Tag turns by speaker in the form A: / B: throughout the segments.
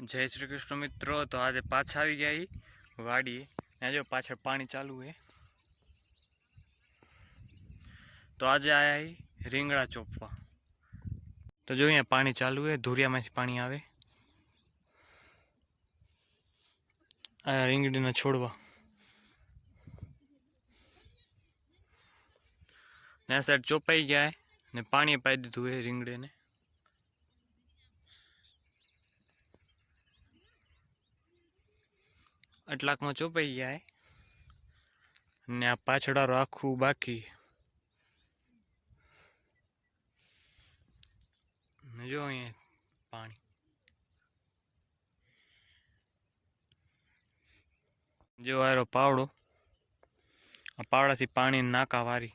A: જય શ્રી કૃષ્ણ મિત્રો, તો આજે પાછા આવી ગયા વાડી ને જો પાછળ પાણી ચાલુ છે તો આજે આયા રીંગણા ચોપવા. તો જો અહીંયા પાણી ચાલુ છે ધુરિયામાંથી પાણી આવે. આ રીંગણીના છોડવા. ને આ સાઈડ ચોપાઈ ગયા ને પાણી પાઈ દીધું એ રીંગણીને. અટલાકમાં ચોપાઈ જાય? ને આ પાછળારો આખું બાકી. જો અહીંયા પાણી. જો આરો પાવડો. આ પાવડાથી પાણી નાકા વારી.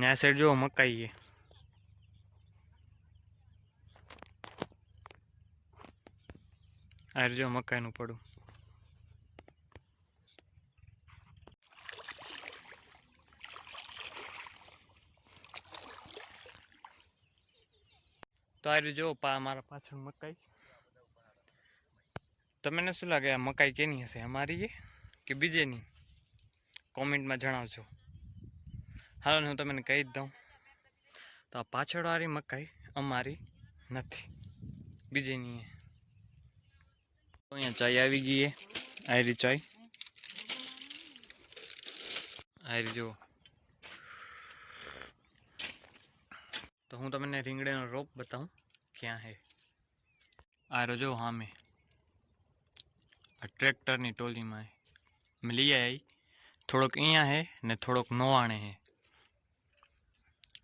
A: ને આ સાઈડ જો મકાઈ છે જો મકાઈનું પડું. તો આ જો પા મારા પાછળ મકાઈ. તમને શું લાગે આ મકાઈ કેની હશે? અમારી કે બીજેની? કોમેન્ટમાં જણાવજો. હાલો હું તમને કહી જ દઉં. તો આ પાછળવાળી મકાઈ અમારી નથી. બીજીની અહીંયા ચાય આવી ગઈ આયરી ચાય. આયરી જુઓ. તો હું તમને રીંગણીનો રોપ બતાવું ક્યાં હે. આરો જો હામે. આ ટ્રેક્ટરની ટોલીમાં મેં લઈ આવી થોડોક અહીંયા હે ને થોડોક નવાણે હે.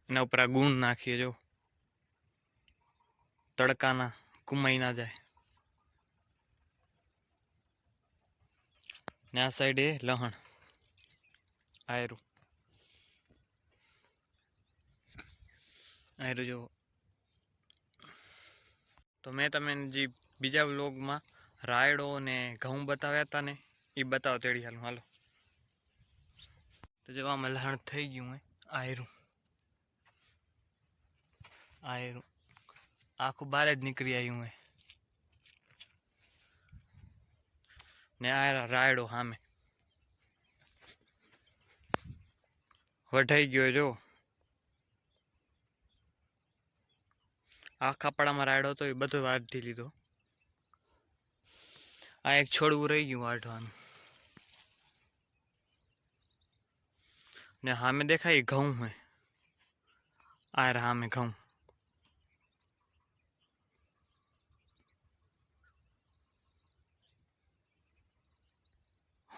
A: એના ઉપર આ ગુણ નાખીએ જો. તડકાના કુમાઈ ના જાય. ને આ સાઈડ એ લહણ. આયરું. આયરું જો. તો મેં તમને જે બીજા વ્લોગમાં રાયડો ને ઘઉં બતાવ્યા હતા ને, એ બતાવો તેડી હાલું. હાલો. તો જો આમાં લહણ થઈ ગયું હે. આયરું. આયરું. આખું બહાર જ નીકળી આવ્યું હે. ને આ રાયડો સામે વઢાઈ ગયો જો આખા કપડામાં રાયડો હતો, એ બધો વાઢી લીધો. આ એક છોડવું રહી ગયું વાઢવાનું. ને સામે દેખાય ઘઉં હે. આ સામે ઘઉં.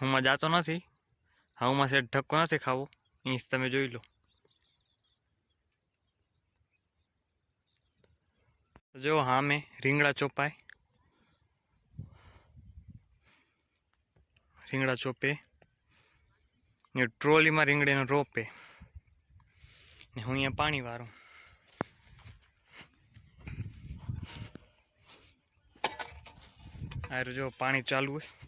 A: હુંમાં જાતો નથી. હવામાં સેટ ધક્કો નથી ખાવો. અહીં તમે જોઈ લો. જો હામે રીંગણા ચોપાય. રીંગણા ચોપે. ને ટ્રોલીમાં રીંગણીનો રોપે. ને હું અહીંયા પાણી વાળું આ જો પાણી ચાલુ હોય.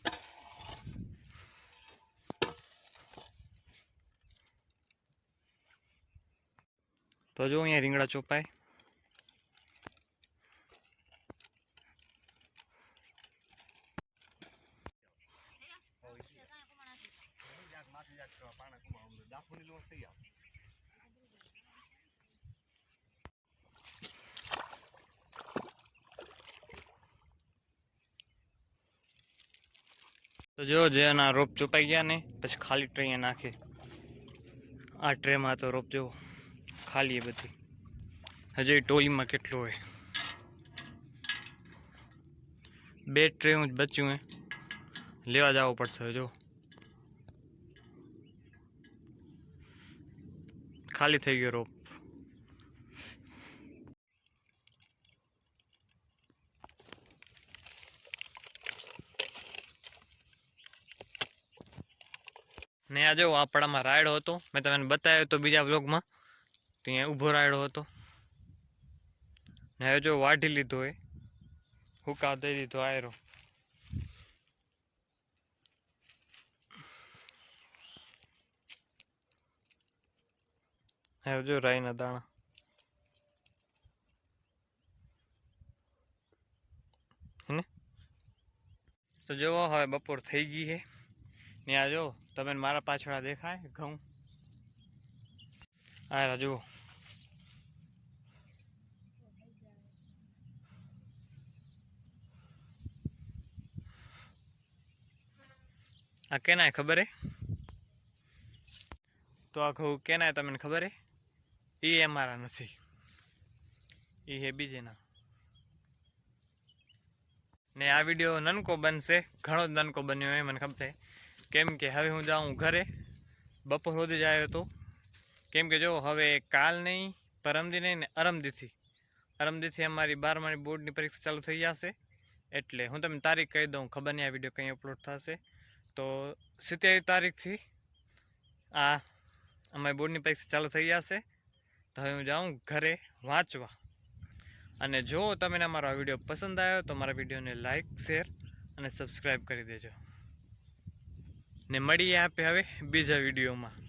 A: તો જો અહીંયા રીંગણા ચોપાય. તો જો જે એના રોપ ચોપાઈ ગયા ને, પછી ખાલી ટ્રે નાખે. આ ટ્રેમાં તો રોપ જો ખાલી એ બધી. હજુ એ ટોલીમાં કેટલું હોય? બે ટ્રે જ બચ્યું હે. લેવા જવું પડશે જો ખાલી થઈ ગયો રોપ. ને આ જો આપણામાં રાયડો હતો, મેં તમને બતાવ્યો તો બીજા બ્લોગમાં ત્યાં ઊભો રાયડો હતો. ને જો વાઢી લીધો હોય. હુકા દઈ દીધો આયરો. હવે જો રાઈના દાણા. હેને? તો જોવો હવે બપોર થઈ ગઈ છે. ને આ જો, તમે મારા પાછળ દેખાય ઘઉં? આ જુઓ. આ કેનાય ખબર હે? તો આ ઘઉં કેનાય તમને ખબર હે? એ અમારા નથી. એ હે બીજેના. ને આ વીડિયો નનકો બનશે, ઘણો જ નનકો બન્યો એ મને ખબર કેમ કે હવે હું જાઉં ઘરે, બપોર સુધી જ આવ્યો હતો કેમ કે જો, હવે કાલ નહીં પરમદી નહીં ને અરમદીથી. અરમદીથી અમારી બારમાની બોર્ડની પરીક્ષા ચાલુ થઈ જશે. એટલે હું તમને તારીખ કહી દઉં, ખબર નહીં આ વીડિયો કંઈ અપલોડ થશે. તો સિત્તેર તારીખથી આ અમારી બોર્ડની પરીક્ષા ચાલુ થઈ જશે તો હવે હું જાઉં ઘરે વાંચવા. અને જો તમને અમારો વીડિયો પસંદ આવ્યો તો મારા વિડીયોને લાઇક શેર અને સબસ્ક્રાઈબ કરી દેજો. ને મળીએ આપે હવે બીજા વિડીયોમાં.